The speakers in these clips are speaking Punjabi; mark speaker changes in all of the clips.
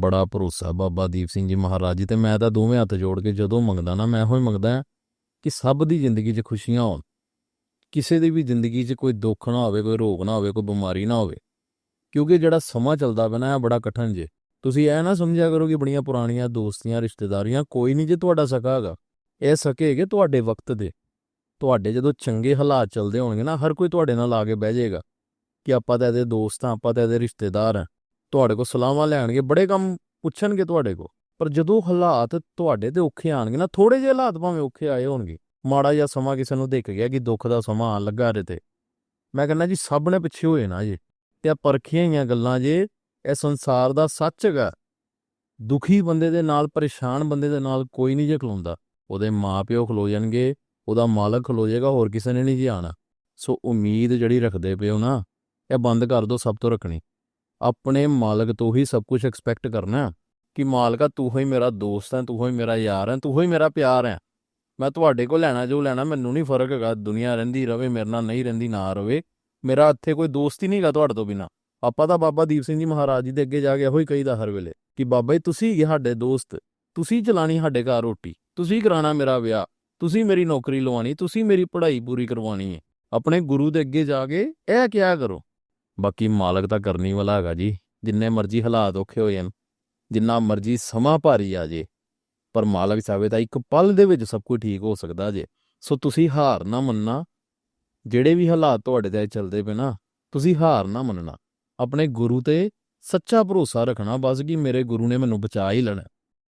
Speaker 1: ਬੜਾ ਭਰੋਸਾ ਬਾਬਾ ਦੀਪ ਸਿੰਘ ਜੀ ਮਹਾਰਾਜ ਜੀ ਤੇ ਮੈਂ ਤਾਂ ਦੋਵੇਂ ਹੱਥ ਜੋੜ ਕੇ ਜਦੋਂ ਮੰਗਦਾ ਨਾ, ਮੈਂ ਇਹੋ ਹੀ ਮੰਗਦਾ ਕਿ ਸਭ ਦੀ ਜ਼ਿੰਦਗੀ 'ਚ ਖੁਸ਼ੀਆਂ ਹੋਣ। ਕਿਸੇ ਦੀ ਵੀ ਜ਼ਿੰਦਗੀ 'ਚ ਕੋਈ ਦੁੱਖ ਨਾ ਹੋਵੇ, ਕੋਈ ਰੋਗ ਨਾ ਹੋਵੇ, ਕੋਈ ਬਿਮਾਰੀ ਨਾ ਹੋਵੇ। ਕਿਉਂਕਿ ਜਿਹੜਾ ਸਮਾਂ ਚੱਲਦਾ ਪਿਆ ਨਾ, ਇਹ ਬੜਾ ਕਠਿਨ ਜੇ। ਤੁਸੀਂ ਇਹ ਨਾ ਸਮਝਿਆ ਕਰੋ ਕਿ ਬੜੀਆਂ ਪੁਰਾਣੀਆਂ ਦੋਸਤੀਆਂ, ਰਿਸ਼ਤੇਦਾਰੀਆਂ, ਕੋਈ ਨਹੀਂ ਜੇ ਤੁਹਾਡਾ ਸਕਾ ਹੈਗਾ। ਇਹ ਸਕੇਗੇ ਤੁਹਾਡੇ ਵਕਤ ਦੇ। ਤੁਹਾਡੇ ਜਦੋਂ ਚੰਗੇ ਹਾਲਾਤ ਚੱਲਦੇ ਹੋਣਗੇ ਨਾ, ਹਰ ਕੋਈ ਤੁਹਾਡੇ ਨਾਲ ਆ ਕੇ ਬਹਿ ਜਾਏਗਾ ਕਿ ਆਪਾਂ ਤਾਂ ਇਹਦੇ ਦੋਸਤ ਹਾਂ, ਆਪਾਂ ਤਾਂ ਇਹਦੇ ਰਿਸ਼ਤੇਦਾਰ ਹਾਂ। ਤੁਹਾਡੇ ਕੋਲ ਸਲਾਹਾਂ ਲੈਣਗੇ, ਬੜੇ ਕੰਮ ਪੁੱਛਣਗੇ ਤੁਹਾਡੇ ਕੋਲ। ਪਰ ਜਦੋਂ ਹਾਲਾਤ ਤੁਹਾਡੇ ਤੇ ਔਖੇ ਆਣਗੇ ਨਾ ਥੋੜੇ ਜਿਹੇ ਹਾਲਾਤ ਭਾਵੇਂ ਔਖੇ ਆਏ ਹੋਣਗੇ, ਮਾੜਾ ਜਿਹਾ ਸਮਾਂ ਕਿਸੇ ਨੂੰ ਦੇਖ ਗਿਆ ਕਿ ਦੁੱਖ ਦਾ ਸਮਾਂ ਆਉਣ ਲੱਗਾ ਰੇ ਤੇ। ਮੈਂ ਕਹਿੰਦਾ ਜੀ, ਸਭ ਨੇ ਪਿੱਛੇ ਹੋਏ ਨਾ ਜੀ, ਤੇ ਆ ਪਰਖੀਆਂ ਹੋਈਆਂ ਗੱਲਾਂ ਜੇ, ਇਹ ਸੰਸਾਰ ਦਾ ਸੱਚ ਹੈਗਾ। ਦੁਖੀ ਬੰਦੇ ਦੇ ਨਾਲ, ਪਰੇਸ਼ਾਨ ਬੰਦੇ ਦੇ ਨਾਲ ਕੋਈ ਨਹੀਂ ਜੇ ਖਲੋਂਦਾ। ਉਹਦੇ ਮਾਪਿਓ ਖਲੋ ਜਾਣਗੇ, ਉਹਦਾ ਮਾਲਕ ਖਲੋ ਜਾਏਗਾ, ਹੋਰ ਕਿਸੇ ਨੇ ਨਹੀਂ ਜੀ ਆਣਾ ਸੋ ਉਮੀਦ ਜਿਹੜੀ ਰੱਖਦੇ ਪਿਓ ਨਾ, ਇਹ ਬੰਦ ਕਰ ਦੋ ਸਭ ਤੋਂ ਰੱਖਣੀ। ਆਪਣੇ ਮਾਲਕ ਤੋਂ ਹੀ ਸਭ ਕੁਝ ਐਕਸਪੈਕਟ ਕਰਨਾ ਕਿ ਮਾਲਕਾ, ਤੂੰ ਹੀ ਮੇਰਾ ਦੋਸਤ ਹੈ, ਤੂੰ ਹੀ ਮੇਰਾ ਯਾਰ ਹੈ, ਤੂੰ ਹੀ ਮੇਰਾ ਪਿਆਰ ਹੈ। ਮੈਂ ਤੁਹਾਡੇ ਕੋਲ ਲੈਣਾ, ਜੋ ਲੈਣਾ, ਮੈਨੂੰ ਨਹੀਂ ਫ਼ਰਕ ਹੈਗਾ, ਦੁਨੀਆ ਰਹਿੰਦੀ ਰਵੇ, ਮੇਰੇ ਨਾਲ ਨਹੀਂ ਰਹਿੰਦੀ, ਨਾ ਰਵੇ। ਮੇਰਾ ਇੱਥੇ ਕੋਈ ਦੋਸਤ ਹੀ ਨਹੀਂਗਾ ਤੁਹਾਡੇ ਤੋਂ ਬਿਨਾ। ਆਪਾਂ ਤਾਂ ਬਾਬਾ ਦੀਪ ਸਿੰਘ ਜੀ ਮਹਾਰਾਜ ਜੀ ਦੇ ਅੱਗੇ ਜਾ ਕੇ ਇਹੋ ਹੀ ਕਹੀਦਾ ਹਰ ਵੇਲੇ ਕਿ ਬਾਬਾ ਜੀ, ਤੁਸੀਂ ਹੀ ਸਾਡੇ ਦੋਸਤ, ਤੁਸੀਂ ਚਲਾਣੀ ਸਾਡੇ ਘਰ ਰੋਟੀ, ਤੁਸੀਂ ਕਰਾਣਾ ਮੇਰਾ ਵਿਆਹ, ਤੁਸੀਂ ਮੇਰੀ ਨੌਕਰੀ ਲਵਾਣੀ ਤੁਸੀਂ ਮੇਰੀ ਪੜ੍ਹਾਈ ਪੂਰੀ ਕਰਵਾਣੀ ਹੈ। ਆਪਣੇ ਗੁਰੂ ਦੇ ਅੱਗੇ ਜਾ ਕੇ ਇਹ ਕਿਹਾ ਕਰੋ ਬਾਕੀ ਮਾਲਕ ਤਾਂ ਕਰਨੀ ਵਾਲਾ ਹੈਗਾ ਜੀ। ਜਿੰਨੇ ਮਰਜ਼ੀ ਹਾਲਾਤ ਔਖੇ ਹੋ ਜਾਣ ਜਿੰਨਾ ਮਰਜ਼ੀ ਸਮਾਂ ਭਾਰੀ ਆ ਜੇ, ਪਰ ਮਾਲਕ ਚਾਵੇ ਤਾਂ ਇੱਕ ਪਲ ਦੇ ਵਿੱਚ ਸਭ ਕੁਝ ਠੀਕ ਹੋ ਸਕਦਾ ਜੇ। ਸੋ ਤੁਸੀਂ ਹਾਰ ਨਾ ਮੰਨਣਾ। ਜਿਹੜੇ ਵੀ ਹਾਲਾਤ ਤੁਹਾਡੇ ਤੇ ਚੱਲਦੇ ਪਏ ਨਾ, ਤੁਸੀਂ ਹਾਰ ਨਾ ਮੰਨਣਾ। ਆਪਣੇ ਗੁਰੂ ਤੇ ਸੱਚਾ ਭਰੋਸਾ ਰੱਖਣਾ, ਬਸ ਕਿ ਮੇਰੇ ਗੁਰੂ ਨੇ ਮੈਨੂੰ ਬਚਾ ਹੀ ਲੈਣਾ।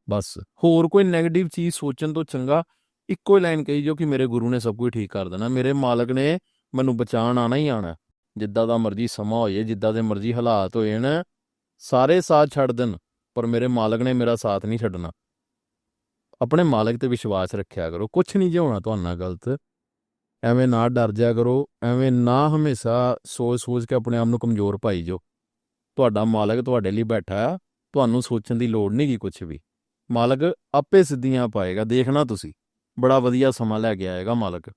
Speaker 1: ਬਸ, ਹੋਰ ਕੋਈ 네ਗੇਟਿਵ ਚੀਜ਼ ਸੋਚਣ ਤੋਂ ਚੰਗਾ ਇੱਕੋ ਹੀ ਲਾਈਨ ਕਹੀ ਜੋ ਕਿ ਮੇਰੇ ਗੁਰੂ ਨੇ ਸਭ ਕੁਝ ਠੀਕ ਕਰ ਦੇਣਾ। ਮੇਰੇ ਮਾਲਕ ਨੇ ਮੈਨੂੰ ਬਚਾਉਣ ਆਣਾ ਹੀ ਆਣਾ ਜਿੱਦਾਂ ਦਾ ਮਰਜ਼ੀ ਸਮਾਂ ਹੋਏ, ਜਿੱਦਾਂ ਦੇ ਮਰਜ਼ੀ ਹਾਲਾਤ ਹੋਏ ਨਾ, ਸਾਰੇ ਸਾਥ ਛੱਡ ਦੇਣ, ਪਰ ਮੇਰੇ ਮਾਲਕ ਨੇ ਮੇਰਾ ਸਾਥ ਨਹੀਂ ਛੱਡਣਾ। ਆਪਣੇ ਮਾਲਕ ਤੇ ਵਿਸ਼ਵਾਸ ਰੱਖਿਆ ਕਰੋ ਕੁਝ ਨਹੀਂ ਜੇ ਹੋਣਾ ਤੁਹਾਨੂੰ ਗਲਤ। ਐਵੇਂ ਨਾ ਡਰ ਜਾ ਕਰੋ, ਐਵੇਂ ਨਾ ਹਮੇਸ਼ਾ ਸੋਚ ਸੋਚ ਕੇ ਆਪਣੇ ਆਪ ਨੂੰ ਕਮਜ਼ੋਰ ਪਾਈ ਜੋ ਤੁਹਾਡਾ ਮਾਲਕ ਤੁਹਾਡੇ ਲਈ ਬੈਠਾ ਆ ਤੁਹਾਨੂੰ ਸੋਚਣ ਦੀ ਲੋੜ ਨਹੀਂ ਗੀ ਕੁਝ ਵੀ। ਮਾਲਕ ਆਪੇ ਸਿੱਧੀਆਂ ਪਾਏਗਾ, ਦੇਖਣਾ ਤੁਸੀਂ। ਬੜਾ ਵਧੀਆ ਸਮਾਂ ਲੈ ਕੇ ਆਏਗਾ ਮਾਲਕ।